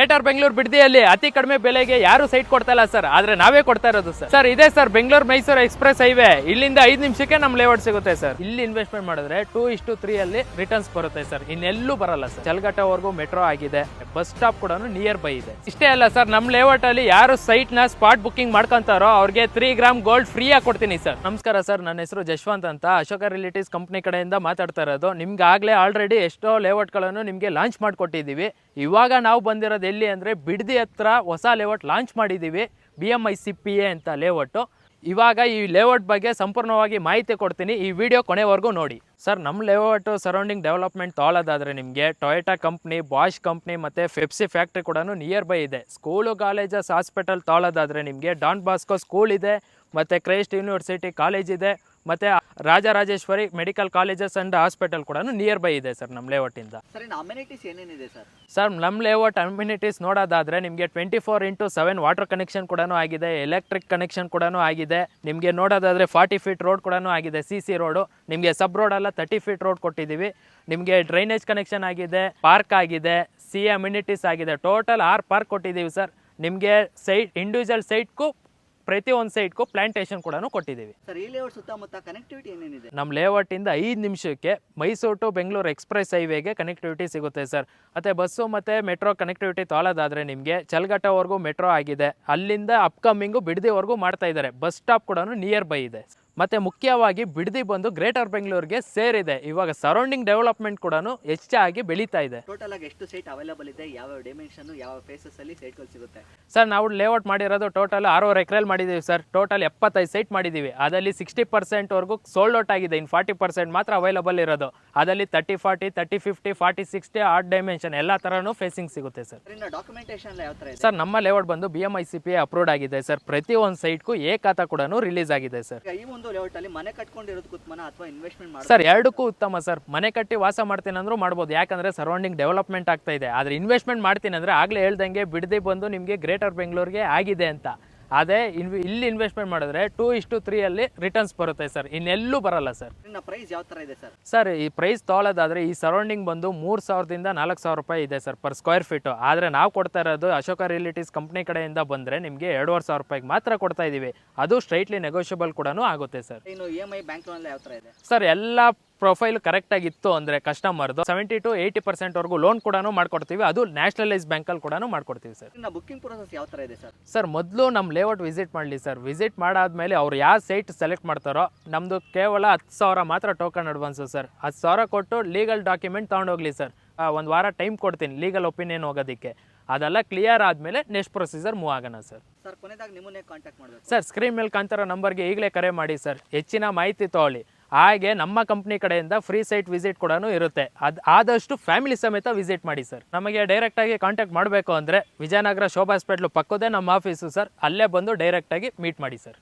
Greater Bengaluru ಬಿಡದಿಯಲ್ಲಿ ಅತಿ ಕಡಿಮೆ ಬೆಲೆಗೆ ಯಾರು ಸೈಟ್ ಕೊಡ್ತಾ ಇಲ್ಲ ಸರ್ ಆದ್ರೆ ನಾವೇ ಕೊಡ್ತಾ ಇರೋದು ಸರ್ ಸರ್ ಇದೆ sir Bengaluru Mysuru express highway ಇಲ್ಲಿಂದ ಐದು ನಿಮಿಷಕ್ಕೆ ನಮ್ ಲೇಔಟ್ ಸಿಗುತ್ತೆ ಸರ್ ಇಲ್ಲಿ ಇನ್ವೆಸ್ಟ್ಮೆಂಟ್ ಮಾಡಿದ್ರೆ ಟೂ ಇಷ್ಟು ತ್ರೀ ಅಲ್ಲಿ ರಿಟರ್ನ್ಸ್ ಬರುತ್ತೆ ಸರ್ ಇನ್ನೆಲ್ಲೂ ಬರಲ್ಲ ಸರ್ ಚಲ್ಗಟ್ಟವರೆಗೂ ಮೆಟ್ರೋ ಆಗಿದೆ. ಬಸ್ ಸ್ಟಾಪ್ ಕೂಡ ನಿಯರ್ ಬೈ ಇದೆ. ಇಷ್ಟೇ ಅಲ್ಲ ಸರ್ ನಮ್ ಲೇಔಟ್ ಅಲ್ಲಿ ಯಾರು ಸೈಟ್ನ ಸ್ಪಾಟ್ ಬುಕಿಂಗ್ ಮಾಡ್ಕೊಂತಾರೋ ಅವ್ರಿಗೆ ತ್ರೀ ಗ್ರಾಮ್ ಗೋಲ್ಡ್ ಫ್ರೀ ಆಗಿ ಕೊಡ್ತೀನಿ ಸರ್ ನಮಸ್ಕಾರ ಸರ್ ನನ್ನ ಹೆಸರು ಜಶ್ವಂತ್ ಅಂತ. ಅಶೋಕ ರಿಲೇಟಿವ್ಸ್ ಕಂಪ್ನಿ ಕಡೆಯಿಂದ ಮಾತಾಡ್ತಾ ಇರೋದು. ನಿಮ್ಗೆ ಆಗ್ಲೇ ಆಲ್ರೆಡಿ ಎಷ್ಟೋ ಲೇಔಟ್ಗಳನ್ನು ನಿಮಗೆ ಲಾಂಚ್ ಮಾಡಿಕೊಟ್ಟಿದ್ದೀವಿ. ಇವಾಗ ನಾವು ಬಂದಿರೋದು ಎಲ್ಲಿ ಅಂದರೆ ಬಿಡದಿ ಹತ್ರ ಹೊಸ ಲೇಔಟ್ ಲಾಂಚ್ ಮಾಡಿದ್ದೀವಿ B M I C P A ಅಂತ ಲೇಔಟು ಇವಾಗ ಈ ಲೇಔಟ್ ಬಗ್ಗೆ ಸಂಪೂರ್ಣವಾಗಿ ಮಾಹಿತಿ ಕೊಡ್ತೀನಿ. ಈ ವಿಡಿಯೋ ಕೊನೆವರೆಗೂ ನೋಡಿ. ಸರ್ ನಮ್ಮ ಲೇಔಟು ಸರೌಂಡಿಂಗ್ ಡೆವಲಪ್ಮೆಂಟ್ ತೊಗೊಳ್ಳೋದಾದರೆ ನಿಮಗೆ ಟೊಯೋಟಾ ಕಂಪ್ನಿ ಬಾಷ್ ಕಂಪ್ನಿ ಮತ್ತು ಫೆಪ್ಸಿ ಫ್ಯಾಕ್ಟ್ರಿ ಕೂಡ ನಿಯರ್ ಬೈ ಇದೆ. ಸ್ಕೂಲು ಕಾಲೇಜಸ್ ಹಾಸ್ಪಿಟಲ್ ತೊಗೊಳ್ಳೋದಾದರೆ ನಿಮಗೆ ಡಾನ್ ಬಾಸ್ಕೋ ಸ್ಕೂಲ್ ಇದೆ, ಮತ್ತು ಕ್ರೈಸ್ಟ್ ಯೂನಿವರ್ಸಿಟಿ ಕಾಲೇಜ್ ಇದೆ. ಮತ್ತು Rajarajeshwari medical colleges and hospital ಕೂಡ ನಿಯರ್ ಬೈ ಇದೆ ಸರ್ ನಮ್ಮ ಲೇಔಟಿಂದ ಸರ್ ಇನ್ನು ಅಮ್ಯುನಿಟೀಸ್ ಏನೇನಿದೆ ಸರ್? ಸರ್ ನಮ್ಮ ಲೇಔಟ್ ಅಮ್ಯುನಿಟೀಸ್ ನೋಡೋದಾದ್ರೆ ನಿಮಗೆ twenty four into seven water connection ಕೂಡ ಆಗಿದೆ ಎಲೆಕ್ಟ್ರಿಕ್ ಕನೆಕ್ಷನ್ ಕೂಡ ಆಗಿದೆ ನಿಮಗೆ ನೋಡೋದಾದ್ರೆ ಫಾರ್ಟಿ ಫೀಟ್ ರೋಡ್ ಕೂಡ ಆಗಿದೆ ಸಿ ಸಿ ರೋಡು ನಿಮಗೆ ಸಬ್ ರೋಡ್ ಎಲ್ಲ ತರ್ಟಿ ಫೀಟ್ ರೋಡ್ ಕೊಟ್ಟಿದ್ದೀವಿ ನಿಮಗೆ ಡ್ರೈನೇಜ್ ಕನೆಕ್ಷನ್ ಆಗಿದೆ ಪಾರ್ಕ್ ಆಗಿದೆ ಸಿ ಅಮ್ಯುನಿಟೀಸ್ ಆಗಿದೆ ಟೋಟಲ್ ಆರು ಪಾರ್ಕ್ ಕೊಟ್ಟಿದ್ದೀವಿ ಸರ್ ನಿಮಗೆ ಸೈಟ್ ಇಂಡಿವಿಜುವಲ್ ಸೈಟ್ಗೂ ಪ್ರತಿ ಒಂದು ಸೈಟ್ಗೂ ಪ್ಲಾಂಟೇಶನ್ ಕೂಡ ಕೊಟ್ಟಿದ್ದೀವಿ. ಸರ್ ಈ ಲೇಔಟ್ ಸುತ್ತಮುತ್ತ ಕನೆಕ್ಟಿವಿಟಿ ಏನೇನಿದೆ? ನಮ್ಮ ಲೇಔಟಿಂದ ಐದು ನಿಮಿಷಕ್ಕೆ ಮೈಸೂರು ಟು ಬೆಂಗಳೂರು ಎಕ್ಸ್ಪ್ರೆಸ್ ಹೈವೇಗೆ ಕನೆಕ್ಟಿವಿಟಿ ಸಿಗುತ್ತೆ ಸರ್. ಮತ್ತು ಬಸ್ಸು ಮತ್ತು ಮೆಟ್ರೋ ಕನೆಕ್ಟಿವಿಟಿ ತೊಗೊಳೋದಾದರೆ ನಿಮಗೆ ಚಲ್ಗಟ್ಟವರೆಗೂ ಮೆಟ್ರೋ ಆಗಿದೆ. ಅಲ್ಲಿಂದ ಅಪ್ಕಮಿಂಗು ಬಿಡದಿವರೆಗೂ ಮಾಡ್ತಾ ಇದ್ದಾರೆ. ಬಸ್ ಸ್ಟಾಪ್ ಕೂಡ ನಿಯರ್ ಬೈ ಇದೆ. ಮತ್ತು ಮುಖ್ಯವಾಗಿ ಬಿಡದಿ ಬಂದು ಗ್ರೇಟರ್ ಬೆಂಗಳೂರಿಗೆ ಸೇರಿದೆ. ಇವಾಗ ಸರೌಂಡಿಂಗ್ ಡೆವಲಪ್ಮೆಂಟ್ ಕೂಡ ಹೆಚ್ಚಾಗಿ ಬೆಳೀತಾ ಇದೆ. ಟೋಟಲ್ ಆಗಿ ಎಷ್ಟು ಸೈಟ್ ಅವೈಲೇಬಲ್ ಇದೆ ಯಾವ ಡೈಮೆನ್ಷನ್ ಯಾವ ಫೇಸಸ್ ಅಲ್ಲಿ ಸೈಟ್ಗಳು ಸಿಗುತ್ತೆ? ಸರ್ ನಾವು ಲೇಔಟ್ ಮಾಡಿರೋದು ಟೋಟಲ್ ಆರೂವರೆ ಎಕ್ರೆಲ್ ಮಾಡಿದ್ದೀವಿ ಸರ್. ಟೋಟಲ್ ಎಪ್ಪತ್ತೈದು ಸೈಟ್ ಮಾಡಿದ್ದೀವಿ ಅದರಲ್ಲಿ ಸಿಕ್ಸ್ಟಿ ಪರ್ಸೆಂಟ್ವರೆಗೂ ಸೋಲ್ಡ್ ಔಟ್ ಆಗಿದೆ. ಇನ್ನು ಫಾರ್ಟಿ ಪರ್ಸೆಂಟ್ ಮಾತ್ರ ಅವೈಲಬಲ್ ಇರೋದು. ಅದರಲ್ಲಿ thirty forty thirty fifty forty sixty art dimension ಎಲ್ಲ ಥರನೂ ಫೇಸಿಂಗ್ ಸಿಗುತ್ತೆ ಸರ್. ಡಾಕ್ಯುಮೆಂಟೇಷನ್ ಸರ್ ನಮ್ಮ ಲೇಔಟ್ ಬಂದು B M I C P approved ಆಗಿದೆ ಸರ್. ಪ್ರತಿ ಒಂದು ಸೈಟ್ಗೂ ಏಕಾತ ಖಾತಾ ಕೂಡ ರಿಲೀಸ್ ಆಗಿದೆ ಸರ್. ಈ ಒಂದು ಮನೆ ಅಥವಾ ಇನ್ವೆಸ್ಟ್ಮೆಂಟ್ ಸರ್, ಎರಡಕ್ಕೂ ಉತ್ತಮ ಸರ್. ಮನೆ ಕಟ್ಟಿ ವಾಸ ಮಾಡ್ತೀನಿ ಅಂದ್ರೂ ಮಾಡ್ಬೋದು. ಯಾಕಂದ್ರೆ ಸರೌಂಡಿಂಗ್ ಡೆವಲಪ್ಮೆಂಟ್ ಆಗ್ತಾ ಇದೆ. ಆದ್ರೆ ಇನ್ವೆಸ್ಟ್ಮೆಂಟ್ ಮಾಡ್ತೀನಿ ಅಂದ್ರೆ ಆಗ್ಲೇ ಹೇಳ್ದಂಗೆ ಬಿಡದೆ ಬಂದು ನಿಮಗೆ ಗ್ರೇಟರ್ ಬೆಂಗಳೂರಿಗೆ ಆಗಿದೆ ಅಂತ. ಅದೇ ಇನ್ವಿ ಇಲ್ಲಿ ಇನ್ವೆಸ್ಟ್ಮೆಂಟ್ ಮಾಡಿದ್ರೆ ಟೂ ಇಷ್ಟು ತ್ರೀ ಅಲ್ಲಿ ರಿಟರ್ನ್ಸ್ ಬರುತ್ತೆ ಸರ್ ಇನ್ನೆಲ್ಲೂ ಬರಲ್ಲ ಸರ್ ಇನ್ನು ಪ್ರೈಸ್ ಯಾವ ಥರ ಇದೆ ಸರ್ ಸರ್ ಈ ಪ್ರೈಸ್ ತೊಳೋದಾದ್ರೆ ಈ ಸರೌಂಡಿಂಗ್ ಬಂದು ಮೂರು ಸಾವಿರದಿಂದ ನಾಲ್ಕು ಸಾವಿರ ರೂಪಾಯಿ ಇದೆ ಸರ್ ಪರ್ ಸ್ಕ್ವೇರ್ ಫೀಟು ಆದರೆ ನಾವು ಕೊಡ್ತಾ ಇರೋದು ಅಶೋಕ ರಿಯಲಿಟೀಸ್ ಕಂಪ್ನಿ ಕಡೆಯಿಂದ ಬಂದರೆ ನಿಮಗೆ ಎರಡೂವರೆ ಸಾವಿರ ರೂಪಾಯಿಗೆ ಮಾತ್ರ ಕೊಡ್ತಾ ಇದ್ದೀವಿ ಅದು ಸ್ಟ್ರೈಟ್ಲಿ ನೆಗೋಷಿಯಬಲ್ ಕೂಡ ಆಗುತ್ತೆ ಸರ್ ಇನ್ನು E M I bank loan ಯಾವ ಥರ ಇದೆ? ಸರ್ ಎಲ್ಲ ಪ್ರೊಫೈಲ್ ಕರೆಕ್ಟ್ ಇತ್ತು ಅಂದರೆ ಕಸ್ಟಮರ್ದು ಸೆವೆಂಟಿ ಟು ಏಯ್ಟಿ ಪರ್ಸೆಂಟ್ವರೆಗೂ ಲೋನ್ ಕೂಡ ಮಾಡ್ಕೊಡ್ತೀವಿ. ಅದು ನ್ಯಾಷನಲೈಸ್ ಬ್ಯಾಂಕಲ್ಲಿ ಕೂಡ ಮಾಡ್ಕೊಡ್ತೀವಿ ಸರ್. ಬುಕಿಂಗ್ ಬುಕ್ಕಿಂಗ್ ಪ್ರೊಸೆಸ್ ಯಾವ ತರ ಇದೆ ಸರ್? ಸರ್ ಮೊದಲು ನಮ್ಮ ಲೇಔಟ್ ವಿಸಿಟ್ ಮಾಡಲಿ ಸರ್. ವಿಸಿಟ್ ಮಾಡಾದ್ಮೇಲೆ ಅವ್ರು ಯಾವ ಸೈಟ್ ಸೆಲೆಕ್ಟ್ ಮಾಡ್ತಾರೋ ನಮ್ಮದು ಕೇವಲ ಹತ್ತು ಸಾವಿರ ಮಾತ್ರ ಟೋಕನ್ ಅಡ್ವಾನ್ಸು ಸರ್. ಹತ್ತು ಸಾವಿರ ಕೊಟ್ಟು ಲೀಗಲ್ ಡಾಕ್ಯುಮೆಂಟ್ ತಗೊಂಡೋಗ್ಲಿ ಸರ್. ಒಂದು ವಾರ ಟೈಮ್ ಕೊಡ್ತೀನಿ ಲೀಗಲ್ ಒಪಿನಿಯನ್ ಹೋಗೋದಕ್ಕೆ. ಅದೆಲ್ಲ ಕ್ಲಿಯರ್ ಆದಮೇಲೆ ನೆಕ್ಸ್ಟ್ ಪ್ರೊಸೀಜರ್ ಮೂವ್ ಆಗೋಣ ಸರ್. ಸರ್ ಕೊನೆದಾಗ ನಿಮ್ಮನ್ನೇ ಕಾಂಟ್ಯಾಕ್ಟ್ ಮಾಡಬೇಕು. ಸರ್ ಸ್ಕ್ರೀನ್ ಮೇಲೆ ಕಾಂತಿರೋ ನಂಬರ್ಗೆ ಈಗಲೇ ಕರೆ ಮಾಡಿ ಸರ್. ಹೆಚ್ಚಿನ ಮಾಹಿತಿ ತೊಗೊಳ್ಳಿ. ಹಾಗೆ ನಮ್ಮ ಕಂಪ್ನಿ ಕಡೆಯಿಂದ ಫ್ರೀ ಸೈಟ್ ವಿಸಿಟ್ ಕೂಡ ಇರುತ್ತೆ. ಅದು, ಆದಷ್ಟು ಫ್ಯಾಮಿಲಿ ಸಮೇತ ವಿಸಿಟ್ ಮಾಡಿ ಸರ್ ನಮಗೆ ಡೈರೆಕ್ಟಾಗಿ ಕಾಂಟ್ಯಾಕ್ಟ್ ಮಾಡಬೇಕು ಅಂದರೆ ವಿಜಯನಗರ ಶೋಭಾ ಹಾಸ್ಪಿಟ್ಲು ಪಕ್ಕದೇ ನಮ್ಮ ಆಫೀಸು ಸರ್ ಅಲ್ಲೇ ಬಂದು ಡೈರೆಕ್ಟಾಗಿ ಮೀಟ್ ಮಾಡಿ ಸರ್